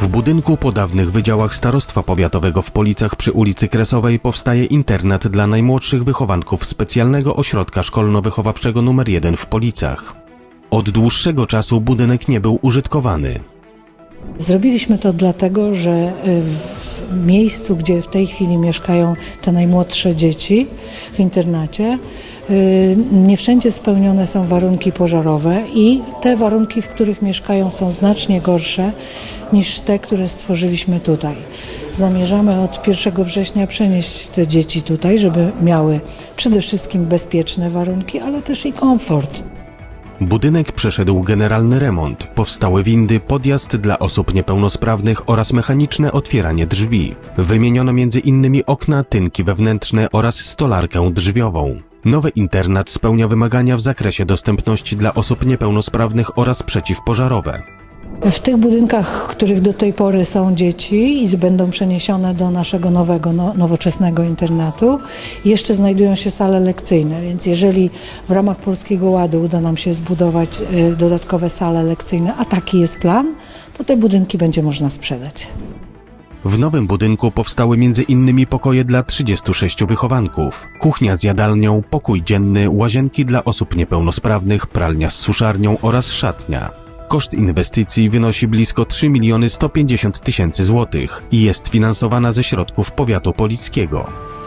W budynku po dawnych wydziałach Starostwa Powiatowego w Policach przy ulicy Kresowej powstaje internat dla najmłodszych wychowanków specjalnego ośrodka szkolno-wychowawczego nr 1 w Policach. Od dłuższego czasu budynek nie był użytkowany. Zrobiliśmy to dlatego, że y, miejscu, gdzie w tej chwili mieszkają te najmłodsze dzieci w internacie, y, nie wszędzie spełnione są warunki pożarowe i te warunki, w których mieszkają, są znacznie gorsze niż te, które stworzyliśmy tutaj. Zamierzamy od 1 września przenieść te dzieci tutaj, żeby miały przede wszystkim bezpieczne warunki, ale też i komfort. Budynek przeszedł generalny remont, powstały windy, podjazd dla osób niepełnosprawnych oraz mechaniczne otwieranie drzwi. Wymieniono m.in. okna, tynki wewnętrzne oraz stolarkę drzwiową. Nowy internat spełnia wymagania w zakresie dostępności dla osób niepełnosprawnych oraz przeciwpożarowe. W tych budynkach, w których do tej pory są dzieci i będą przeniesione do naszego nowego, no, nowoczesnego internatu, jeszcze znajdują się sale lekcyjne, więc jeżeli w ramach Polskiego Ładu uda nam się zbudować y, dodatkowe sale lekcyjne, a taki jest plan, to te budynki będzie można sprzedać. W nowym budynku powstały m.in. pokoje dla 36 wychowanków, kuchnia z jadalnią, pokój dzienny, łazienki dla osób niepełnosprawnych, pralnia z suszarnią oraz szatnia. Koszt inwestycji wynosi blisko 3 miliony 150 tysięcy złotych i jest finansowana ze środków powiatu polickiego.